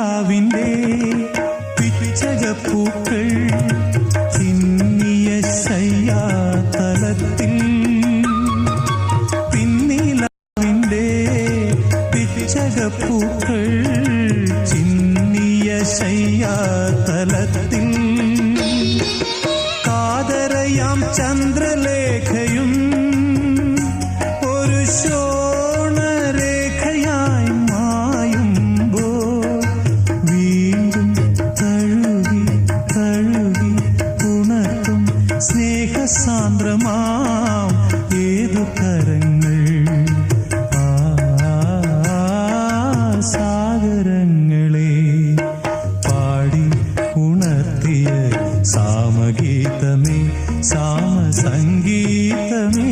നിലാവിന്റെ പിച്ചകപ്പൂക്കൾ തിന്നിയ ശയ്യാതലത്തിൽ പിന്നിലാവിന്റെ പിച്ചകപ്പൂക്കൾ ചിന്നിയ ശയ്യാതലത്തിൽ കാതരയാം ചന്ദ്രലേഖയും ഒരു ശോ സാന്ദ്രമാം ഏതു കരങ്ങൾ? സാഗരങ്ങളെ പാടി ഉണർത്തിയ സാമഗീതമേ സാമസംഗീതമേ.